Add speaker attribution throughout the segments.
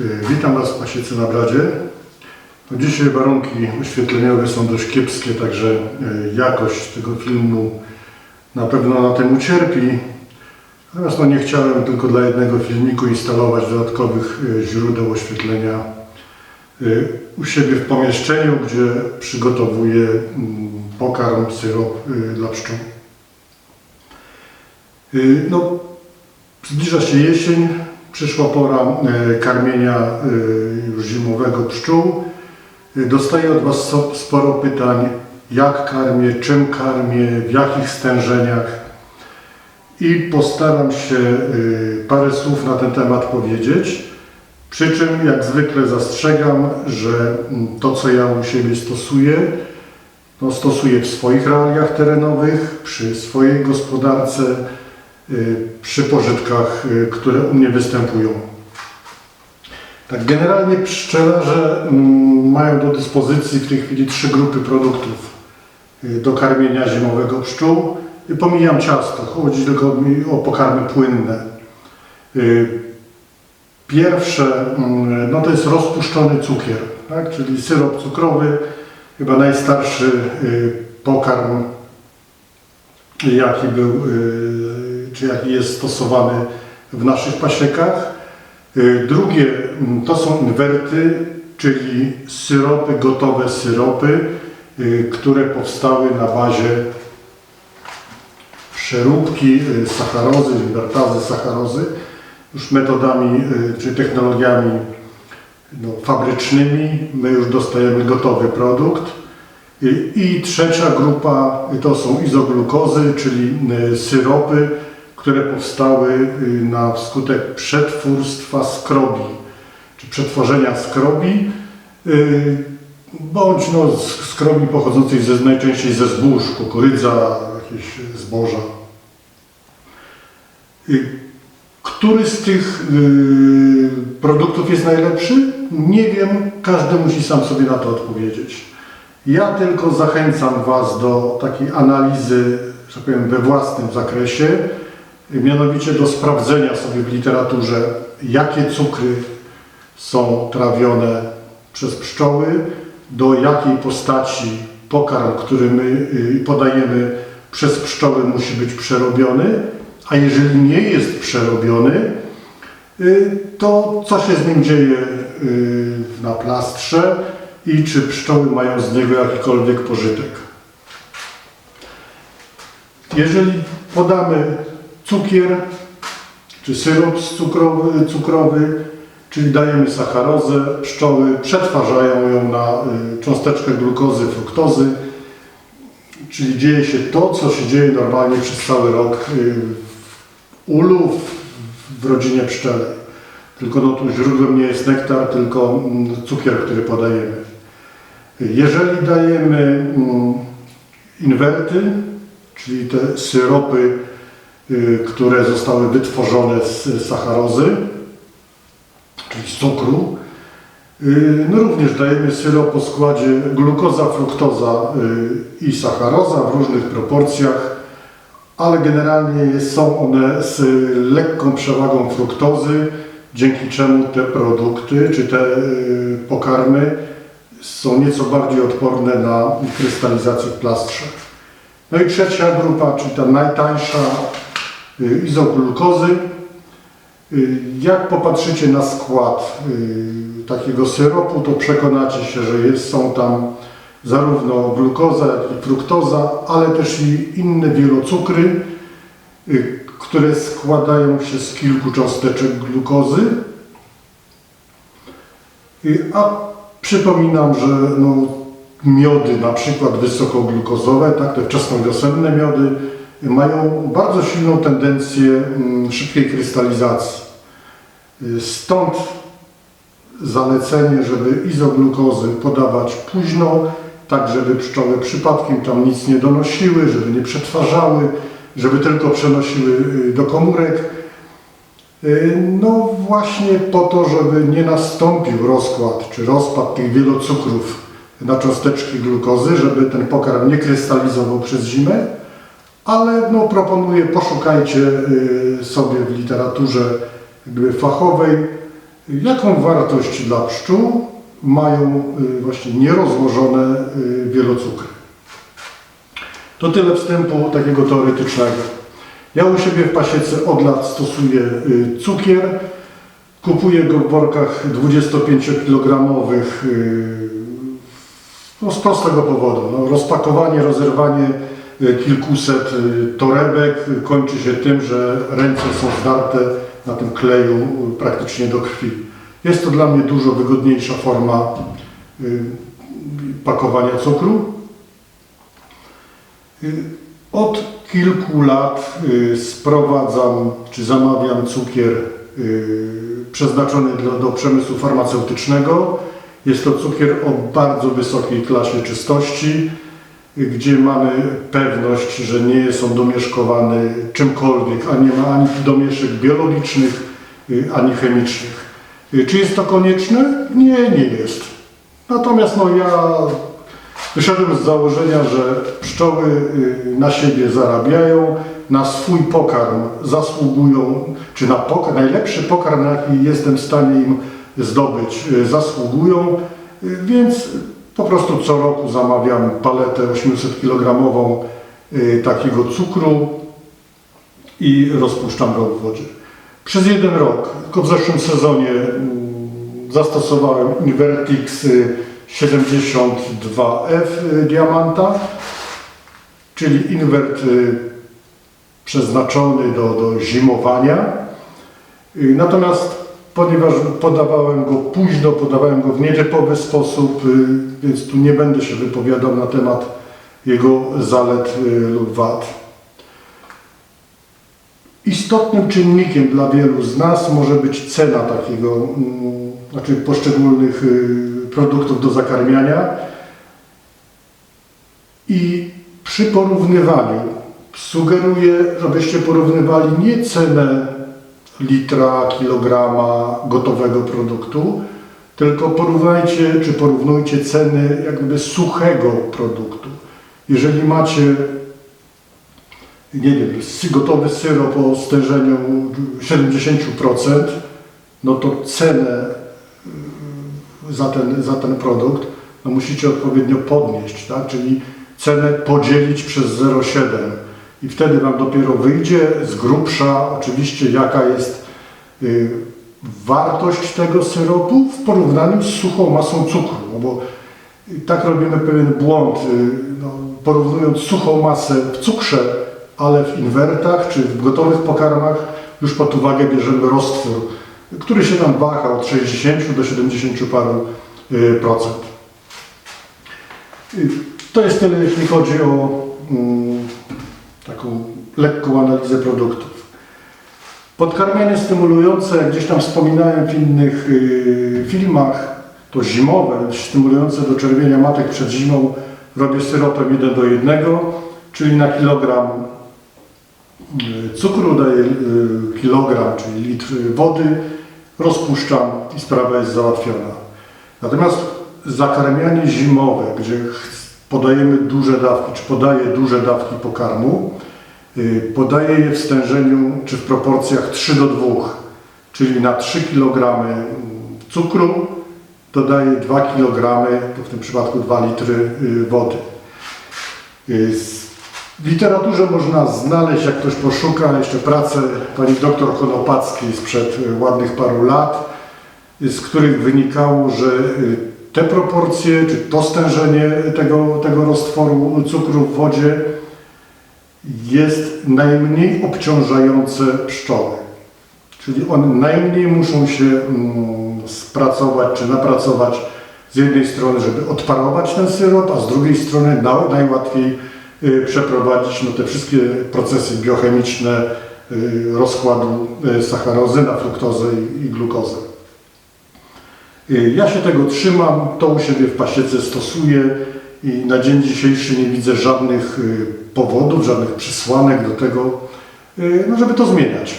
Speaker 1: Y, Witam Was w Pasiece na Bradzie. No dzisiaj warunki oświetleniowe są dość kiepskie, także y, jakość tego filmu na pewno na tym ucierpi. Natomiast no nie chciałem tylko dla jednego filmiku instalować dodatkowych y, źródeł oświetlenia u siebie w pomieszczeniu, gdzie przygotowuję mm, pokarm, syrop dla pszczół. No, Zbliża się jesień, przyszła pora e, karmienia e, już zimowego pszczół. E, Dostaję od Was sporo pytań, jak karmię, czym karmię, w jakich stężeniach. I postaram się parę słów na ten temat powiedzieć. Przy czym, jak zwykle, zastrzegam, że mm, to, co ja u siebie stosuję, no, stosuję w swoich realiach terenowych, przy swojej gospodarce, przy pożytkach, y, które u mnie występują. Tak, generalnie pszczelarze mm, mają do dyspozycji w tej chwili trzy grupy produktów y, do karmienia zimowego pszczół. Y, Pomijam ciasto, chodzi tylko o pokarmy płynne. Y, Pierwsze, mm, no to jest rozpuszczony cukier, tak? czyli syrop cukrowy, chyba najstarszy y, pokarm jaki był, y, czy jaki jest stosowany w naszych pasiekach. Y, Drugie mm, to są inwerty, czyli syropy, gotowe syropy, y, które powstały na bazie przeróbki y, sacharozy, inwertazy sacharozy, już metodami czy technologiami no, fabrycznymi. My już dostajemy gotowy produkt. I, trzecia grupa to są izoglukozy, czyli syropy, które powstały y, na wskutek przetwórstwa skrobi, czy przetworzenia skrobi, y, bądź no, skrobi pochodzącej ze, najczęściej ze zbóż, kukurydza, jakieś zboża. Y, Który z tych produktów jest najlepszy? Nie wiem, każdy musi sam sobie na to odpowiedzieć. Ja tylko zachęcam Was do takiej analizy, że tak powiem, we własnym zakresie, mianowicie do sprawdzenia sobie w literaturze, jakie cukry są trawione przez pszczoły, do jakiej postaci pokarm, który my y, podajemy przez pszczoły musi być przerobiony, a jeżeli nie jest przerobiony, y, to co się z nim dzieje y, na plastrze i czy pszczoły mają z niego jakikolwiek pożytek. Jeżeli podamy cukier czy syrop cukrowy, cukrowy, czyli dajemy sacharozę, pszczoły przetwarzają ją na y, cząsteczkę glukozy, fruktozy, czyli dzieje się to, co się dzieje normalnie przez cały rok y, w ulu, w- rodzinie pszczelej. Tylko no tu źródłem nie jest nektar, tylko mm, cukier, który podajemy. Jeżeli dajemy mm, inwerty, czyli te syropy, które zostały wytworzone z sacharozy, czyli z cukru, y, no również dajemy syrop o składzie glukoza, fruktoza y, i sacharoza w różnych proporcjach, ale generalnie są one z lekką przewagą fruktozy, dzięki czemu te produkty czy te y, pokarmy są nieco bardziej odporne na krystalizację w plastrze. No i trzecia grupa, czyli ta najtańsza y, izoglukozy. Y, Jak popatrzycie na skład y, takiego syropu, to przekonacie się, że jest, są tam zarówno glukoza, jak i fruktoza, ale też i inne wielocukry, y, które składają się z kilku cząsteczek glukozy. Y, A przypominam, że no, miody, na przykład wysokoglukozowe, tak, te wczesnowiosenne miody, y, mają bardzo silną tendencję mm, szybkiej krystalizacji. Stąd zalecenie, żeby izoglukozy podawać późno, tak żeby pszczoły przypadkiem tam nic nie donosiły, żeby nie przetwarzały, żeby tylko przenosiły y, do komórek. Y, No właśnie po to, żeby nie nastąpił rozkład czy rozpad tych wielocukrów na cząsteczki glukozy, żeby ten pokarm nie krystalizował przez zimę, ale no, proponuję, poszukajcie y, sobie w literaturze jakby fachowej Jaką wartość dla pszczół mają y, właśnie nierozłożone y, wielocukry? To tyle wstępu takiego teoretycznego. Ja u siebie w pasiece od lat stosuję cukier. Kupuję go w workach 25-kilogramowych y, no, z prostego powodu. No, rozpakowanie, rozerwanie kilkuset y, torebek kończy się tym, że ręce są zdarte na tym kleju y, praktycznie do krwi. Jest to dla mnie dużo wygodniejsza forma pakowania cukru. Od kilku lat sprowadzam czy zamawiam cukier przeznaczony dla, do przemysłu farmaceutycznego. Jest to cukier o bardzo wysokiej klasie czystości, gdzie mamy pewność, że nie jest on domieszkowany czymkolwiek, a nie ma ani domieszek biologicznych, y, ani chemicznych. Y, Czy jest to konieczne? Nie, nie jest. Natomiast no, ja wyszedłem z założenia, że pszczoły y, na siebie zarabiają, na swój pokarm zasługują, czy na pokarm, najlepszy pokarm, jaki jestem w stanie im zdobyć, zasługują, więc po prostu co roku zamawiam paletę 800 kg takiego cukru i rozpuszczam go w wodzie. Przez jeden rok, tylko w zeszłym sezonie mm, zastosowałem Invertix y, 72F y, diamanta, czyli inwert y, przeznaczony do, do zimowania. Y, Natomiast ponieważ podawałem go późno, podawałem go w nietypowy sposób, y, więc tu nie będę się wypowiadał na temat jego zalet y, lub wad. Istotnym czynnikiem dla wielu z nas może być cena takiego, mm, znaczy poszczególnych y, produktów do zakarmiania. I przy porównywaniu sugeruję, żebyście porównywali nie cenę litra, kilograma gotowego produktu, tylko porównajcie czy porównujcie ceny jakby suchego produktu. Jeżeli macie nie wiem, gotowy syrop o stężeniu 70%, no to cenę y, za ten, za ten produkt no musicie odpowiednio podnieść, tak? czyli cenę podzielić przez 0,7 i wtedy Wam dopiero wyjdzie z grubsza oczywiście jaka jest y, wartość tego syropu w porównaniu z suchą masą cukru, no bo i tak robimy pewien błąd, y, no, porównując suchą masę w cukrze, ale w inwertach czy w gotowych pokarmach już pod uwagę bierzemy roztwór, który się tam waha od 60 do 70 paru y, procent. Y, To jest tyle, jeśli chodzi o mm, taką lekką analizę produktów. Podkarmianie stymulujące, gdzieś tam wspominałem w innych y, filmach, to zimowe, stymulujące do czerwienia matek przed zimą, robię syropem 1 do 1, czyli na kilogram y, cukru daję y, kilogram, czyli litr wody, rozpuszczam i sprawa jest załatwiona. Natomiast zakarmianie zimowe, gdzie podajemy duże dawki, czy podaję duże dawki pokarmu, y, podaję je w stężeniu czy w proporcjach 3 do 2, czyli na 3 kg cukru dodaję 2 kg, to w tym przypadku 2 litry y, wody. Y, W literaturze można znaleźć, jak ktoś poszuka, jeszcze pracę pani doktor Konopackiej sprzed ładnych paru lat, z których wynikało, że te proporcje, czy to stężenie tego, tego roztworu cukru w wodzie jest najmniej obciążające pszczoły. Czyli one najmniej muszą się mm, spracować czy napracować z jednej strony, żeby odparować ten syrop, a z drugiej strony na, najłatwiej y, przeprowadzić no, te wszystkie procesy biochemiczne y, rozkładu y, sacharozy na fruktozę i glukozę. Y, Ja się tego trzymam, to u siebie w pasiece stosuję i na dzień dzisiejszy nie widzę żadnych y, powodów, żadnych przesłanek do tego, y, no, żeby to zmieniać.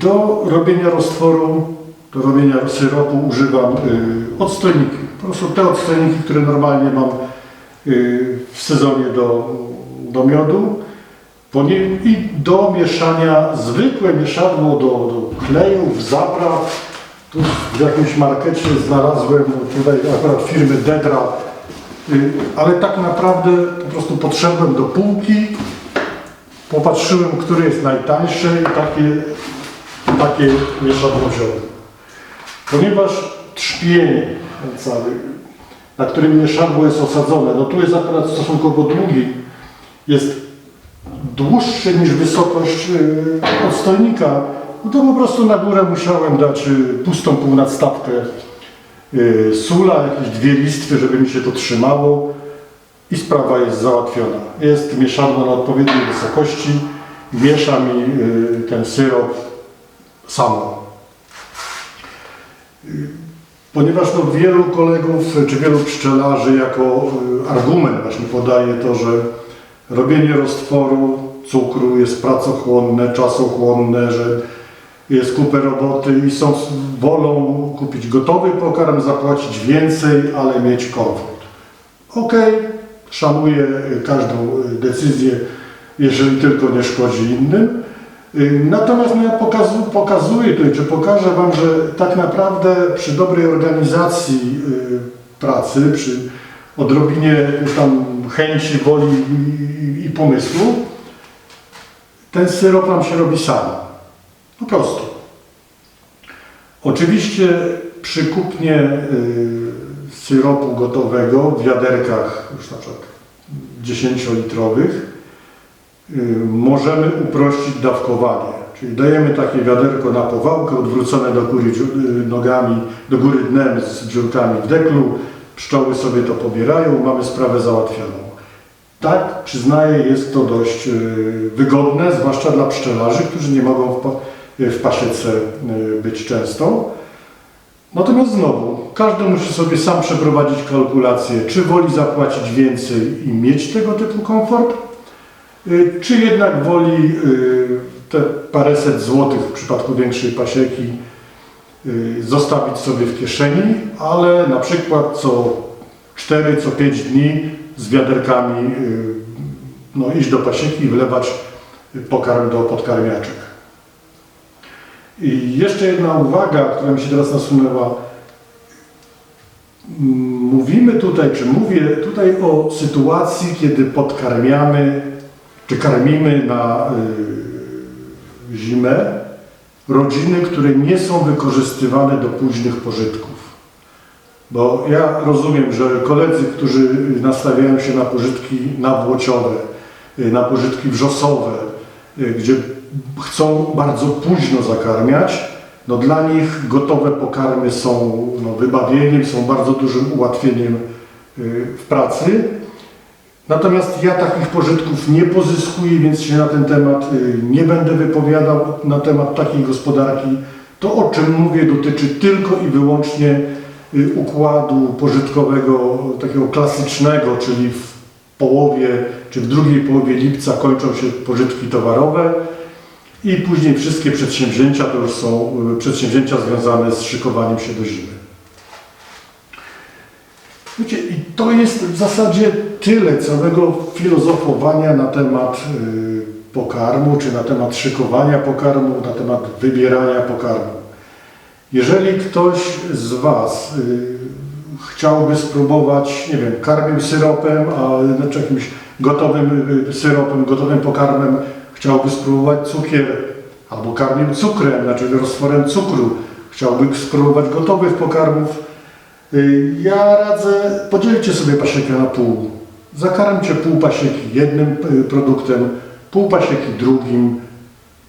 Speaker 1: Do robienia roztworu, do robienia syropu używam odstojniki. Po prostu te odstojniki, które normalnie mam w sezonie do, do miodu. I do mieszania zwykłe mieszadło do, do klejów, zapraw. W jakimś markecie znalazłem tutaj akurat firmy Dedra, y, ale tak naprawdę po prostu podszedłem do półki, popatrzyłem, które jest najtańsze i takie, takie mieszadło wziąłem. Ponieważ trzpień cały, na którym mieszadło jest osadzone, no tu jest akurat stosunkowo długi, jest dłuższy niż wysokość yy, odstojnika, no to po prostu na górę musiałem dać yy, pustą półnadstawkę yy, sula, jakieś dwie listwy, żeby mi się to trzymało i sprawa jest załatwiona. Jest mieszadło na odpowiedniej wysokości, miesza mi yy, ten syrop samo. Ponieważ no, wielu kolegów czy wielu pszczelarzy jako y, argument właśnie podaje to, że robienie roztworu cukru jest pracochłonne, czasochłonne, że jest kupę roboty i są, wolą kupić gotowy pokarm, zapłacić więcej, ale mieć komfort. Okej, szanuję każdą decyzję, jeżeli tylko nie szkodzi innym. Natomiast no, ja pokazu, pokazuję tutaj, czy pokażę Wam, że tak naprawdę przy dobrej organizacji y, pracy, przy odrobinie tam chęci, woli i, i pomysłu, ten syrop nam się robi sam. Po prostu. Oczywiście przy kupnie y, syropu gotowego w wiaderkach, już na przykład 10-litrowych, y, możemy uprościć dawkowanie. Czyli dajemy takie wiaderko na powałkę odwrócone do góry y, nogami, do góry dnem z dziurkami w deklu. Pszczoły sobie to pobierają, mamy sprawę załatwioną. Tak, przyznaję, jest to dość wygodne, zwłaszcza dla pszczelarzy, którzy nie mogą w, pa- w pasiece y, być często. Natomiast znowu, każdy musi sobie sam przeprowadzić kalkulację, czy woli zapłacić więcej i mieć tego typu komfort, y, czy jednak woli y, te paręset złotych w przypadku większej pasieki zostawić sobie w kieszeni, ale na przykład co 4, co 5 dni z wiaderkami no, iść do pasieki i wlewać pokarm do podkarmiaczek. I jeszcze jedna uwaga, która mi się teraz nasunęła. Mówimy tutaj, czy mówię tutaj o sytuacji, kiedy podkarmiamy, czy karmimy na y, zimę rodziny, które nie są wykorzystywane do późnych pożytków. Bo ja rozumiem, że koledzy, którzy nastawiają się na pożytki nawłociowe, y, na pożytki wrzosowe, y, gdzie chcą bardzo późno zakarmiać, no dla nich gotowe pokarmy są no, wybawieniem, są bardzo dużym ułatwieniem y, w pracy. Natomiast ja takich pożytków nie pozyskuję, więc się na ten temat y, nie będę wypowiadał na temat takiej gospodarki. To, o czym mówię, dotyczy tylko i wyłącznie y, układu pożytkowego, takiego klasycznego, czyli w połowie czy w drugiej połowie lipca kończą się pożytki towarowe i później wszystkie przedsięwzięcia to już są y, przedsięwzięcia związane z szykowaniem się do zimy. Wiecie, i to jest w zasadzie tyle całego filozofowania na temat y, pokarmu, czy na temat szykowania pokarmu, na temat wybierania pokarmu. Jeżeli ktoś z Was y, chciałby spróbować, nie wiem, karmił syropem, a znaczy jakimś gotowym syropem, gotowym pokarmem, chciałby spróbować cukier, albo karmił cukrem, znaczy roztworem cukru, chciałby spróbować gotowych pokarmów, Y, Ja radzę, podzielcie sobie pasiekę na pół. Zakarmcie pół pasieki jednym y, produktem, pół pasieki drugim.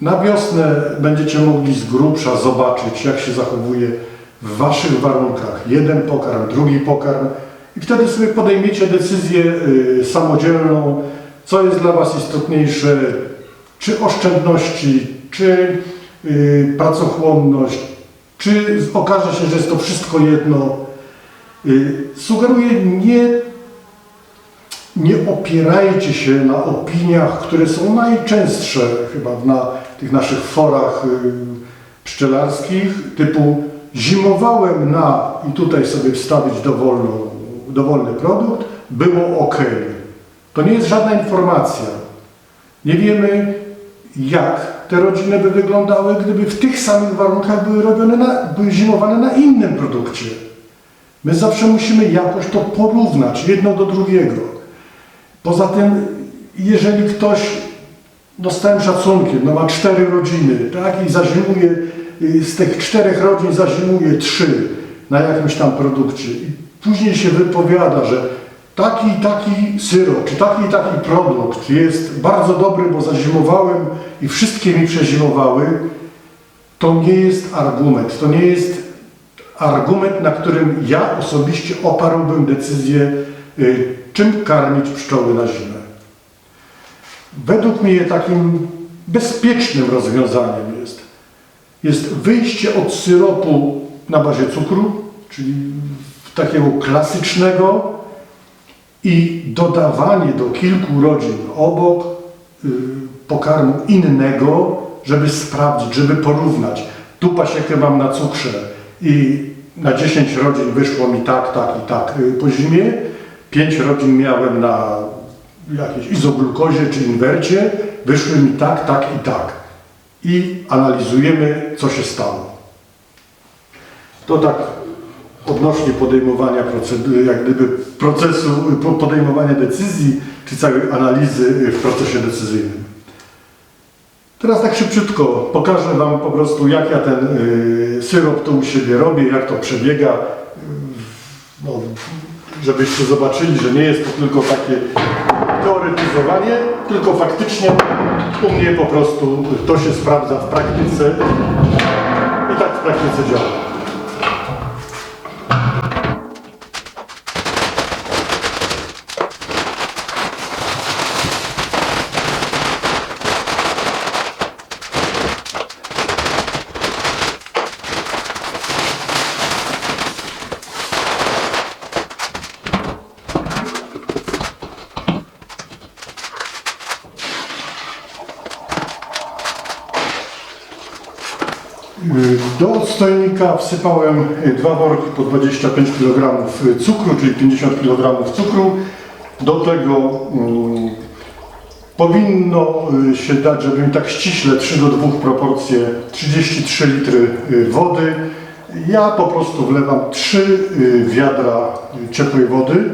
Speaker 1: Na wiosnę będziecie mogli z grubsza zobaczyć, jak się zachowuje w Waszych warunkach. Jeden pokarm, drugi pokarm. I wtedy sobie podejmiecie decyzję y, samodzielną, co jest dla Was istotniejsze, czy oszczędności, czy y, pracochłonność, czy okaże się, że jest to wszystko jedno. Y, Sugeruję, nie, nie opierajcie się na opiniach, które są najczęstsze chyba na tych naszych forach y, pszczelarskich, typu zimowałem na i tutaj sobie wstawić dowolną, dowolny produkt, było ok. To nie jest żadna informacja. Nie wiemy, jak te rodziny by wyglądały, gdyby w tych samych warunkach były robione, na, były zimowane na innym produkcie. My zawsze musimy jakoś to porównać jedno do drugiego. Poza tym, jeżeli ktoś, no z szacunkiem, no ma cztery rodziny, tak, i zazimuje, y, z tych czterech rodzin zazimuje trzy na jakimś tam produkcie i później się wypowiada, że taki i taki syrop, czy taki i taki produkt jest bardzo dobry, bo zazimowałem i wszystkie mi przezimowały, to nie jest argument, to nie jest argument, na którym ja osobiście oparłbym decyzję, y, czym karmić pszczoły na zimę. Według mnie takim bezpiecznym rozwiązaniem jest, jest wyjście od syropu na bazie cukru, czyli takiego klasycznego i dodawanie do kilku rodzin obok y, pokarmu innego, żeby sprawdzić, żeby porównać. Tu pasiekę mam na cukrze i na 10 rodzin wyszło mi tak, tak i tak y, po zimie. 5 rodzin miałem na jakiejś izoglukozie czy inwercie, wyszły mi tak, tak i tak. I analizujemy, co się stało. To tak odnośnie podejmowania jak gdyby procesu po- podejmowania decyzji, czy całej analizy w procesie decyzyjnym. Teraz tak szybciutko pokażę Wam po prostu, jak ja ten y, syrop tu u siebie robię, jak to przebiega, no, żebyście zobaczyli, że nie jest to tylko takie teoretyzowanie, tylko faktycznie u mnie po prostu to się sprawdza w praktyce i tak w praktyce działa. Do odstojnika wsypałem y, dwa worki po 25 kg cukru, czyli 50 kg cukru. Do tego mm, powinno y, się dać, żeby mi tak ściśle 3 do 2 proporcje 33 litry y, wody. Ja po prostu wlewam 3 wiadra y, ciepłej wody.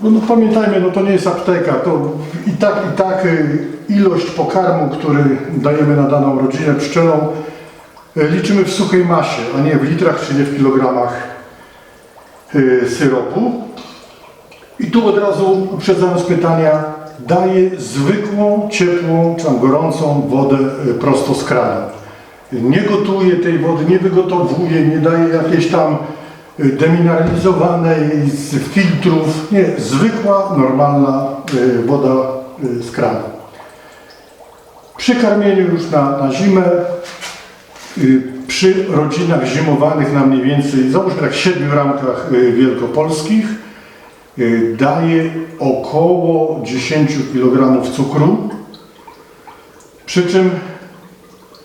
Speaker 1: No, no pamiętajmy, no to nie jest apteka, to i tak, i tak y, ilość pokarmu, który dajemy na daną rodzinę pszczelą, y, liczymy w suchej masie, a nie w litrach czy nie w kilogramach y, syropu. I tu od razu uprzedzając pytania, daję zwykłą, ciepłą, czy tam gorącą wodę y, prosto z kranu. Nie gotuję tej wody, nie wygotowuję, nie daję jakiejś tam y, demineralizowanej z filtrów. Nie, zwykła, normalna woda z kranu. Przy karmieniu już na, na zimę, przy rodzinach zimowanych na mniej więcej, załóżmy tak 7 ramkach y, wielkopolskich, y, daje około 10 kg cukru. Przy czym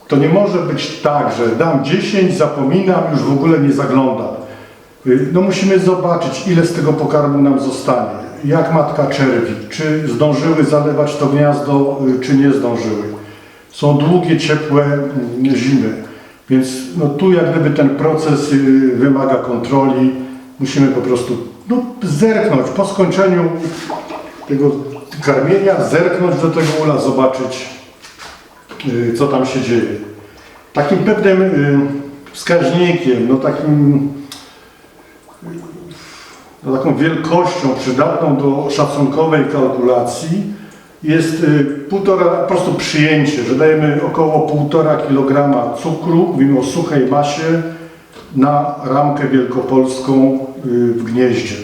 Speaker 1: to nie może być tak, że dam 10, zapominam, już w ogóle nie zaglądam. Y, No musimy zobaczyć, ile z tego pokarmu nam zostanie. Jak matka czerwi, czy zdążyły zalewać to gniazdo, y, czy nie zdążyły. Są długie, ciepłe mm, zimy, więc no tu jak gdyby ten proces y, wymaga kontroli. Musimy po prostu no, zerknąć po skończeniu tego karmienia, zerknąć do tego ula, zobaczyć, y, co tam się dzieje. Takim pewnym y, wskaźnikiem, no takim no, taką wielkością przydatną do szacunkowej kalkulacji jest y, półtora, po prostu przyjęcie, że dajemy około 1,5 kg cukru, mówimy o suchej masie, na ramkę wielkopolską y, w gnieździe.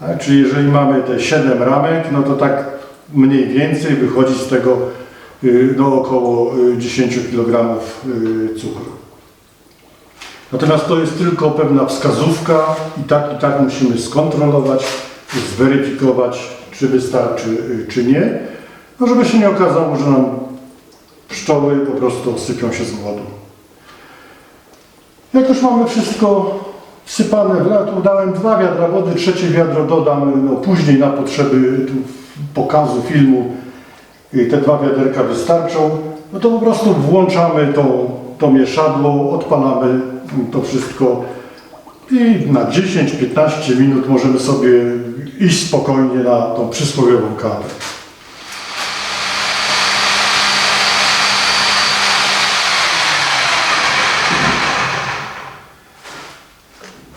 Speaker 1: Tak? Czyli jeżeli mamy te 7 ramek, no to tak mniej więcej wychodzi z tego y, no, około y, 10 kg cukru. Natomiast to jest tylko pewna wskazówka i tak i tak musimy skontrolować, zweryfikować, czy wystarczy, y, czy nie, no żeby się nie okazało, że nam pszczoły po prostu sypią się z głodu. Jak już mamy wszystko wsypane w lat, dałem dwa wiadra wody, trzecie wiadro dodam no, później na potrzeby pokazu filmu, i te dwa wiaderka wystarczą, no to po prostu włączamy to, to mieszadło, odpalamy to wszystko i na 10-15 minut możemy sobie iść spokojnie na tą przysłowiową kawę.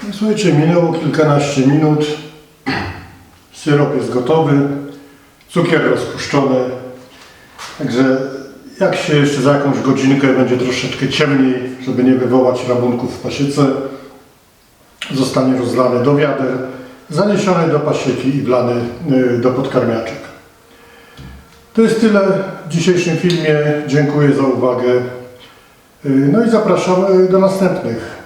Speaker 1: No, Słuchajcie, minęło kilkanaście minut. Syrop jest gotowy, cukier rozpuszczony. Także jak się jeszcze za jakąś godzinkę będzie troszeczkę ciemniej, żeby nie wywołać rabunków w pasiece, zostanie rozlany do wiader, zaniesiony do pasieki i wlany do podkarmiaczek. To jest tyle w dzisiejszym filmie. Dziękuję za uwagę. Y, No i zapraszam y, do następnych.